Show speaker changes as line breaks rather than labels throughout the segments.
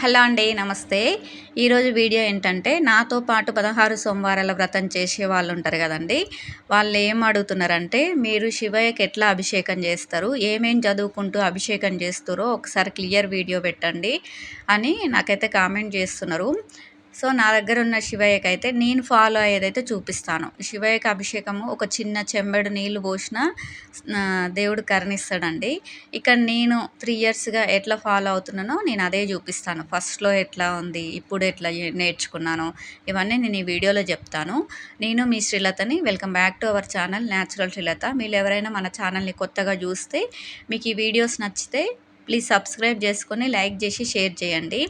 Hello అండి నమస్తే. ఈరోజు వీడియో ఏంటంటే నాతో పాటు పదహారు సోమవారాల వ్రతం చేసే వాళ్ళు ఉంటారు కదండి. వాళ్ళు ఏం అడుగుతున్నారంటే మీరు శివయ్యకి ఎట్లా అభిషేకం చేస్తారు ఏమేం చదువుకుంటూ అభిషేకం చేస్తారో ఒకసారి క్లియర్ వీడియో పెట్టండి అని నాకైతే కామెంట్ చేస్తున్నారు. సో నా దగ్గర ఉన్న శివయ్యకి అయితే నేను ఫాలో అయ్యేదైతే చూపిస్తాను. శివయ్యకి అభిషేకము ఒక చిన్న చెంబెడు నీళ్ళు పోసిన దేవుడు కరణిస్తాడండి. ఇక్కడ నేను త్రీ ఇయర్స్గా ఎట్లా ఫాలో అవుతున్నానో నేను అదే చూపిస్తాను. ఫస్ట్లో ఎట్లా ఉంది ఇప్పుడు ఎట్లా నేర్చుకున్నాను ఇవన్నీ నేను ఈ వీడియోలో చెప్తాను. నేను మీ శ్రీలతని welcome back to our channel natural Srilatha. మీరు ఎవరైనా మన ఛానల్ని కొత్తగా చూస్తే మీకు ఈ వీడియోస్ నచ్చితే ప్లీజ్ సబ్స్క్రైబ్ చేసుకొని లైక్ చేసి షేర్ చేయండి.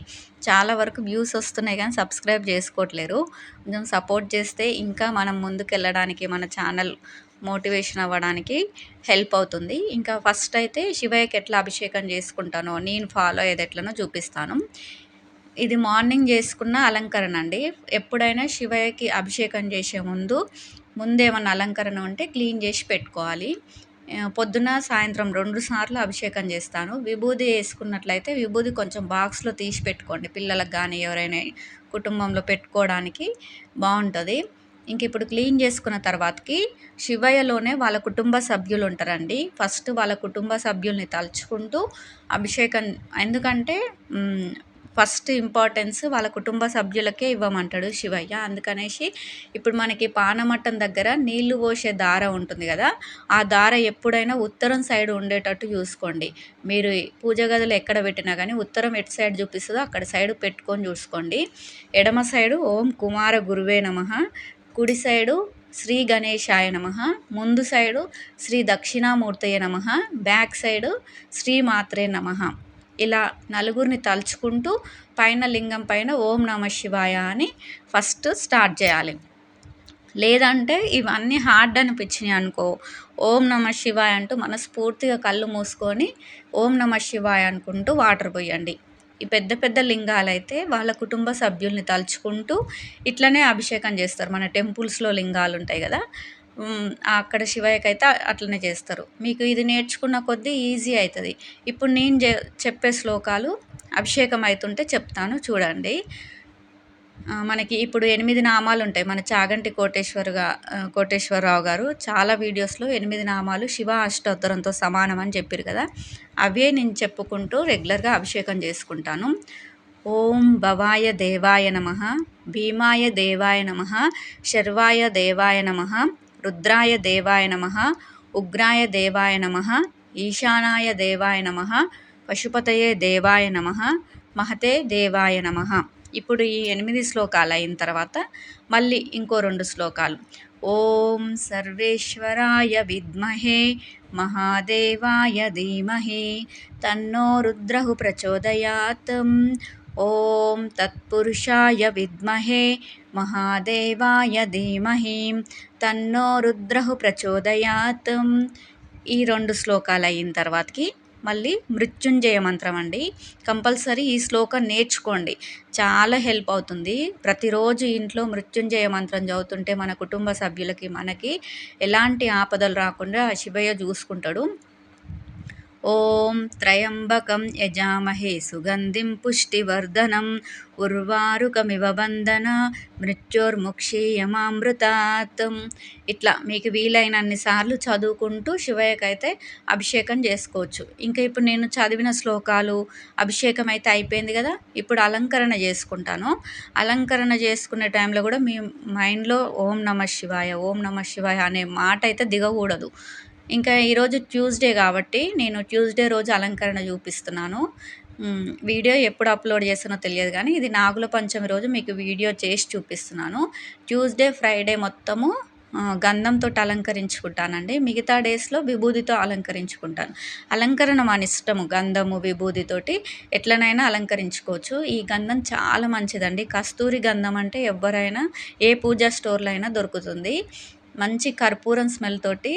చాలా వరకు వ్యూస్ వస్తున్నాయి కానీ సబ్స్క్రైబ్ చేసుకోవట్లేరు. కొంచెం సపోర్ట్ చేస్తే ఇంకా మనం ముందుకు వెళ్ళడానికి మన ఛానల్ మోటివేషన్ అవ్వడానికి హెల్ప్ అవుతుంది. ఇంకా ఫస్ట్ అయితే శివయ్యకి ఎట్లా అభిషేకం చేసుకుంటానో నేను ఫాలో అయ్యేది ఎట్లనో చూపిస్తాను. ఇది మార్నింగ్ చేసుకున్న అలంకరణ అండి. ఎప్పుడైనా శివయ్యకి అభిషేకం చేసే ముందు ముందేమన్నా అలంకరణ ఉంటే క్లీన్ చేసి పెట్టుకోవాలి. పొద్దున సాయంత్రం రెండు సార్లు అభిషేకం చేస్తాను. విభూది వేసుకున్నట్లయితే విభూది కొంచెం బాక్స్లో తీసి పెట్టుకోండి. పిల్లలకు కానీ ఎవరైనా కుటుంబంలో పెట్టుకోవడానికి బాగుంటుంది ఇంక ఇప్పుడు క్లీన్ చేసుకున్న తర్వాతకి శివయ్యలోనే వాళ్ళ కుటుంబ సభ్యులు ఉంటారండి. ఫస్ట్ వాళ్ళ కుటుంబ సభ్యుల్ని తలుచుకుంటూ అభిషేకం ఎందుకంటే ఫస్ట్ ఇంపార్టెన్స్ వాళ్ళ కుటుంబ సభ్యులకే ఇవ్వమంటాడు శివయ్య. అందుకనేసి ఇప్పుడు మనకి పానమట్టం దగ్గర నీళ్ళు పోసే దార ఉంటుంది కదా ఆ దార ఎప్పుడైనా ఉత్తరం సైడ్ ఉండేటట్టు చూసుకోండి. మీరు పూజ గదులు ఎక్కడ పెట్టినా కానీ ఉత్తరం ఎటు సైడ్ చూపిస్తుందో అక్కడ సైడ్ పెట్టుకొని చూసుకోండి. ఎడమ సైడు ఓం కుమార గురువే నమ కుడి సైడు శ్రీ గణేశాయ నమ ముందు సైడు శ్రీ దక్షిణామూర్తయ్య నమ బ్యాక్ సైడు శ్రీ మాత్రే నమ. ఇలా నలుగురిని తలుచుకుంటూ పైన లింగం పైన ఓం నమ శివాయ అని ఫస్ట్ స్టార్ట్ చేయాలి. లేదంటే ఇవన్నీ హార్డ్ అనిపించినాయి అనుకో. ఓం నమ శివాయ అంటూ మనస్ఫూర్తిగా కళ్ళు మూసుకొని ఓం నమ శివాయ అనుకుంటూ వాటర్ పోయండి. ఈ పెద్ద పెద్ద లింగాలైతే వాళ్ళ కుటుంబ సభ్యుల్ని తలుచుకుంటూ ఇట్లనే అభిషేకం చేస్తారు. మన టెంపుల్స్లో లింగాలు ఉంటాయి కదా. అక్కడ శివయ్యకి అయితే అట్లనే చేస్తారు. మీకు ఇది నేర్చుకున్న కొద్దీ ఈజీ అవుతుంది ఇప్పుడు నేను చెప్పే శ్లోకాలు అభిషేకం అవుతుంటే చెప్తాను చూడండి. మనకి ఇప్పుడు ఎనిమిది నామాలు ఉంటాయి. మన చాగంటి కోటేశ్వరగా కోటేశ్వరరావు గారు చాలా వీడియోస్లో ఎనిమిది నామాలు శివ అష్టోత్తరంతో సమానం అని చెప్పారు కదా. అవే నేను చెప్పుకుంటూ రెగ్యులర్గా అభిషేకం చేసుకుంటాను. ఓం భవాయ దేవాయ నమ భీమాయ దేవాయ నమ శర్వాయ దేవాయ నమ రుద్రాయ దేవాయ నమ ఉగ్రాయ దేవాయ నమ ఈశానాయ దేవాయ నమ పశుపతయే దేవాయ నమ మహతే దేవాయ నమ. ఇప్పుడు ఈ ఎనిమిది శ్లోకాలు అయిన తర్వాత మళ్ళీ ఇంకో రెండు శ్లోకాలు. ఓం సర్వేశ్వరాయ విద్మహే మహాదేవాయ ధీమహి తన్నో రుద్రహు ప్రచోదయాత్. ఓం తత్పురుషాయ విద్మహే మహాదేవాయ ధీమహి తన్నో రుద్రహు ప్రచోదయాత్. ఈ రెండు శ్లోకాలు అయిన తర్వాతకి మళ్ళీ మృత్యుంజయ మంత్రం అండి. కంపల్సరీ ఈ శ్లోకం నేర్చుకోండి. చాలా హెల్ప్ అవుతుంది. ప్రతిరోజు ఇంట్లో మృత్యుంజయ మంత్రం చదువుతుంటే మన కుటుంబ సభ్యులకి మనకి ఎలాంటి ఆపదలు రాకుండా శివయ్య చూసుకుంటాడు. ఓం త్రయంబకం యజామహే సుగంధిం పుష్టివర్ధనం. ఉర్వారుకమివ బంధన మృత్యోర్ముక్షీయమామృతాత్ ఇట్లా మీకు వీలైనన్ని సార్లు చదువుకుంటూ శివయ్యకైతే అభిషేకం చేసుకోవచ్చు. ఇంకా ఇప్పుడు నేను చదివిన శ్లోకాలు అభిషేకం అయితే అయిపోయింది కదా ఇప్పుడు అలంకరణ చేసుకుంటాను. అలంకరణ చేసుకునే టైంలో కూడా మీ మైండ్లో ఓం నమ శివాయ ఓం నమ శివాయ అనే మాట అయితే దిగకూడదు. ఇంకా ఈరోజు ట్యూస్డే కాబట్టి నేను ట్యూస్డే రోజు అలంకరణ చూపిస్తున్నాను. వీడియో ఎప్పుడు అప్లోడ్ చేస్తానో తెలియదు కానీ ఇది నాగుల పంచమి రోజు మీకు వీడియో చేసి చూపిస్తున్నాను. ట్యూస్డే ఫ్రైడే మొత్తము గంధంతో అలంకరించుకుంటానండి. మిగతా డేస్లో విభూదితో అలంకరించుకుంటాను. అలంకరణ మన ఇష్టము గంధము విభూదితోటి ఎట్లనైనా అలంకరించుకోవచ్చు. ఈ గంధం చాలా మంచిదండి. కస్తూరి గంధం అంటే ఎవరైనా ఏ పూజా స్టోర్లో అయినా దొరుకుతుంది. మంచి కర్పూరం స్మెల్ తోటి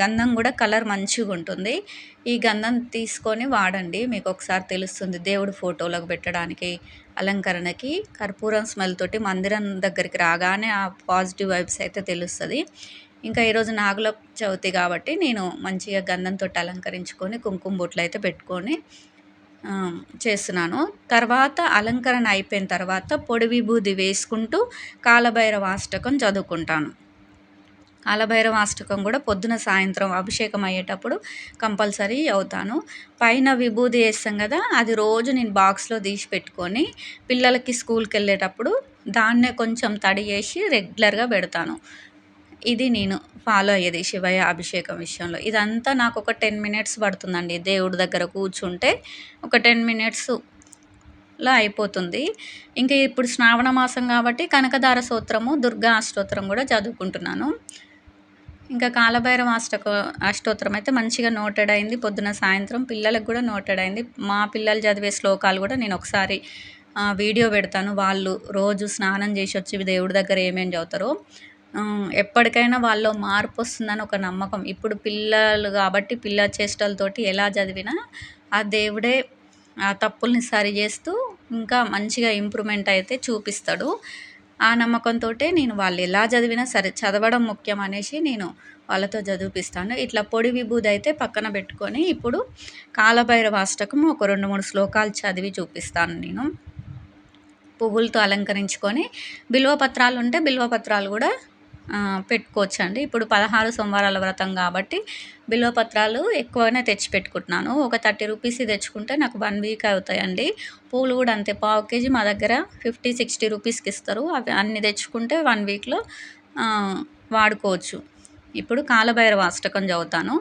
గంధం కూడా కలర్ మంచిగా ఉంటుంది. ఈ గంధం తీసుకొని వాడండి. మీకు ఒకసారి తెలుస్తుంది. దేవుడు ఫోటోలకు పెట్టడానికి అలంకరణకి కర్పూరం స్మెల్ తోటి మందిరం దగ్గరికి రాగానే ఆ పాజిటివ్ వైబ్స్ అయితే తెలుస్తుంది. ఇంకా ఈరోజు నాగుల చవితి కాబట్టి నేను మంచిగా గంధంతో అలంకరించుకొని కుంకుమ బొట్లు అయితే పెట్టుకొని చేస్తున్నాను. తర్వాత అలంకరణ అయిపోయిన తర్వాత పొడి విభూది వేసుకుంటూ కాలభైరవ అష్టకం చదువుకుంటాను. కాలభైరవ అష్టకం కూడా పొద్దున సాయంత్రం అభిషేకం అయ్యేటప్పుడు కంపల్సరీ అవుతాను. పైన విభూది వేస్తాం కదా అది రోజు నేను బాక్స్లో తీసి పెట్టుకొని పిల్లలకి స్కూల్కి వెళ్ళేటప్పుడు దాన్నే కొంచెం తడి చేసి రెగ్యులర్గా పెడతాను. ఇది నేను ఫాలో అయ్యేది శివయ్య అభిషేకం విషయంలో. ఇదంతా నాకు ఒక టెన్ మినిట్స్ పడుతుందండి. దేవుడి దగ్గర కూర్చుంటే ఒక టెన్ మినిట్స్లో అయిపోతుంది. ఇంకా ఇప్పుడు శ్రావణ మాసం కాబట్టి కనకదార స్తోత్రము దుర్గా అష్టోత్తరం కూడా చదువుకుంటున్నాను. ఇంకా కాలభైరవ అష్టకో అష్టోత్తరం అయితే మంచిగా నోటెడ్ అయింది. పొద్దున సాయంత్రం పిల్లలకు కూడా నోటెడ్ అయింది. మా పిల్లలు చదివే శ్లోకాలు కూడా నేను ఒకసారి వీడియో పెడతాను. వాళ్ళు రోజు స్నానం చేసి వచ్చి దేవుడి దగ్గర ఏమేమి చదువుతారో. ఎప్పటికైనా వాళ్ళలో మార్పు వస్తుందని ఒక నమ్మకం. ఇప్పుడు పిల్లలు కాబట్టి పిల్ల చేష్టలతోటి ఎలా చదివినా ఆ దేవుడే ఆ తప్పుల్ని సరి చేస్తూ ఇంకా మంచిగా ఇంప్రూవ్మెంట్ అయితే చూపిస్తాడు. ఆ నమ్మకంతో నేను వాళ్ళు ఎలా చదివినా సరే చదవడం ముఖ్యం అనేసి నేను వాళ్ళతో చదివిపిస్తాను. ఇట్లా పొడి విభూది అయితే పక్కన పెట్టుకొని ఇప్పుడు కాలభైరవ అష్టకం ఒక రెండు మూడు శ్లోకాలు చదివి చూపిస్తాను నేను. పువ్వులతో అలంకరించుకొని బిల్వ పత్రాలు ఉంటే బిల్వ పత్రాలు కూడా పెట్టుకోవచ్చండి. ఇప్పుడు పదహారు సోమవారాల వ్రతం కాబట్టి బిల్వ పత్రాలు ఎక్కువగానే తెచ్చి పెట్టుకుంటున్నాను. ఒక థర్టీ రూపీస్ తెచ్చుకుంటే నాకు వన్ వీక్ అవుతాయండి. పూలు కూడా అంతే పావు కేజీ మా దగ్గర ఫిఫ్టీ సిక్స్టీ రూపీస్కి ఇస్తారు. అవి అన్ని తెచ్చుకుంటే వన్ వీక్లో వాడుకోవచ్చు. ఇప్పుడు కాలభైరవ అష్టకం చదువుతాను.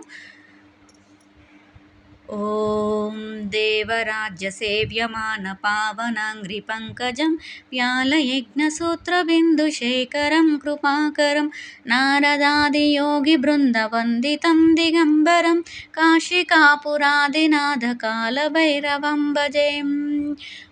ॐ देवराज्यसेव्यमानपावनाङ्घ्रिपङ्कजं व्यालयज्ञसूत्रबिन्दुशेखरं कृपाकरं नारदादियोगिबृन्दवन्दितं दिगम्बरं काशिकापुरादिनाथकालभैरवं भजे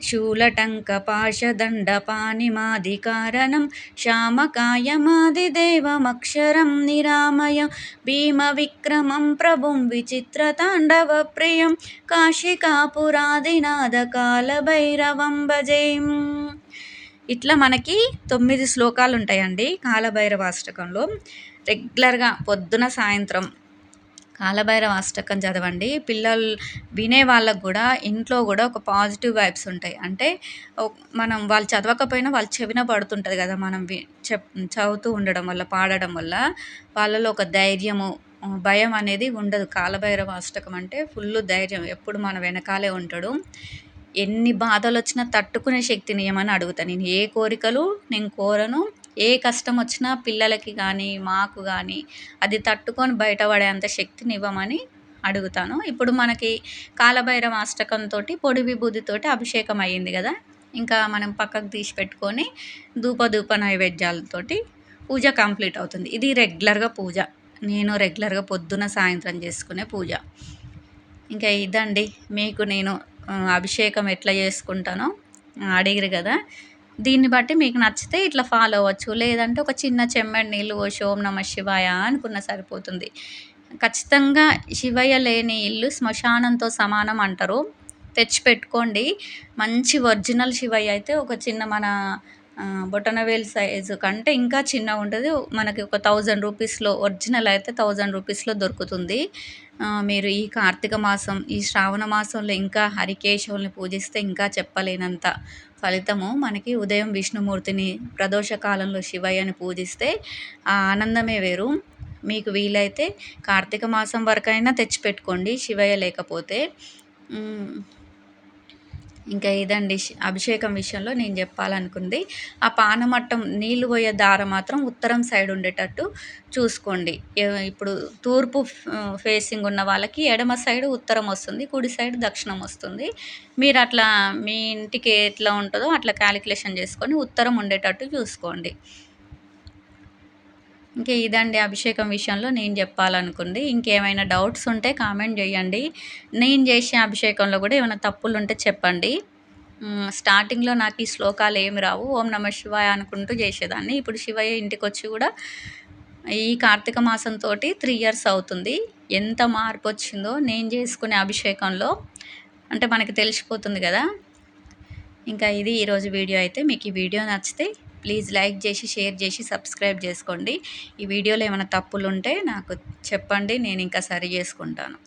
शूलटङ्कपाशदण्डपानिमादिकारणं श्यामकायमादिदेवमक्षरं निरामय भीमविक्रमं प्रभुं विचित्रताण्डवप्रियं కాశికాపురాదినాథకాలభైరవం భజే ఇట్లా మనకి తొమ్మిది శ్లోకాలు ఉంటాయండి కాలభైరవ అష్టకంలో రెగ్యులర్గా పొద్దున సాయంత్రం కాలభైరవ అష్టకం చదవండి. పిల్లలు వినే వాళ్ళకు కూడా ఇంట్లో కూడా ఒక పాజిటివ్ వైబ్స్ ఉంటాయి. అంటే మనం వాళ్ళు చదవకపోయినా వాళ్ళు చెవిన పడుతుంటుంది కదా మనం చెప్ చదువుతూ ఉండడం వల్ల పాడడం వల్ల. వాళ్ళలో ఒక ధైర్యము భయం అనేది ఉండదు. కాలభైరవ అష్టకం అంటే ఫుల్ ధైర్యం. ఎప్పుడు మన వెనకాలే ఉంటాడు. ఎన్ని బాధలు వచ్చినా తట్టుకునే శక్తిని ఏమని అడుగుతాను నేను ఏ కోరికలు నేను కోరను ఏ కష్టం వచ్చినా పిల్లలకి కానీ మాకు కానీ అది తట్టుకొని బయటపడేంత శక్తిని ఇవ్వమని అడుగుతాను. ఇప్పుడు మనకి కాలభైరవ అష్టకంతో పొడి విభూతితోటి అభిషేకం అయ్యింది కదా? ఇంకా మనం పక్కకు తీసి పెట్టుకొని ధూప ధూప నైవేద్యాలతోటి పూజ కంప్లీట్ అవుతుంది. ఇది రెగ్యులర్గా పూజ. నేను రెగ్యులర్గా పొద్దున సాయంత్రం చేసుకునే పూజ. ఇంకా ఇదండి. మీకు నేను అభిషేకం ఎట్లా చేసుకుంటానో అడిగిరు కదా? దీన్ని బట్టి మీకు నచ్చితే ఇట్లా ఫాలో అవ్వచ్చు. లేదంటే ఒక చిన్న చెమ్మడి నీళ్ళు పోసి ఓం నమ శివాయ అనుకున్న సరిపోతుంది. ఖచ్చితంగా శివయ్య లేని ఇల్లు శ్మశానంతో సమానం అంటారు. తెచ్చి పెట్టుకోండి మంచి ఒరిజినల్ శివయ్య అయితే ఒక చిన్న మన బొటనవేల్ సైజు కంటే ఇంకా చిన్నగా ఉంటుంది. మనకి ఒక థౌజండ్ రూపీస్లో ఒరిజినల్ అయితే థౌజండ్ రూపీస్లో దొరుకుతుంది. మీరు ఈ కార్తీక మాసం ఈ శ్రావణ మాసంలో ఇంకా హరికేశవుల్ని పూజిస్తే ఇంకా చెప్పలేనంత ఫలితము. మనకి ఉదయం విష్ణుమూర్తిని ప్రదోష కాలంలో శివయ్యని పూజిస్తే ఆ ఆనందమే వేరు. మీకు వీలైతే కార్తీక మాసం వరకైనా తెచ్చిపెట్టుకోండి శివయ్య లేకపోతే. ఇంకా ఇదండి అభిషేకం విషయంలో నేను చెప్పాలనుకుంది. ఆ పానమట్టం నీళ్ళు పోయే దార మాత్రం ఉత్తరం సైడ్ ఉండేటట్టు చూసుకోండి. ఇప్పుడు తూర్పు ఫేసింగ్ ఉన్న వాళ్ళకి ఎడమ సైడ్ ఉత్తరం వస్తుంది కుడి సైడ్ దక్షిణం వస్తుంది. మీరు అట్లా మీ ఇంటికి ఎట్లా ఉంటుందో అట్లా క్యాలిక్యులేషన్ చేసుకొని ఉత్తరం ఉండేటట్టు చూసుకోండి. ఇంకా ఇదండి అభిషేకం విషయంలో నేను చెప్పాలనుకుంది. ఇంకేమైనా డౌట్స్ ఉంటే కామెంట్ చేయండి. నేను చేసే అభిషేకంలో కూడా ఏమైనా తప్పులు ఉంటే చెప్పండి స్టార్టింగ్లో నాకు ఈ శ్లోకాలు ఏమి రావు. ఓం నమ శివాయ అనుకుంటూ చేసేదాన్ని. ఇప్పుడు శివయ్య ఇంటికి వచ్చి కూడా ఈ కార్తీక మాసంతో త్రీ ఇయర్స్ అవుతుంది. ఎంత మార్పు వచ్చిందో నేను చేసుకునే అభిషేకంలో అంటే మనకి తెలిసిపోతుంది కదా. ఇంకా ఇది ఈరోజు వీడియో అయితే. మీకు ఈ వీడియో నచ్చితే ప్లీజ్ లైక్ చేసి షేర్ చేసి సబ్స్క్రైబ్ చేసుకోండి. ఈ వీడియోలో ఏమైనా తప్పులు ఉంటే నాకు చెప్పండి నేను ఇంకా సరి చేసుకుంటాను.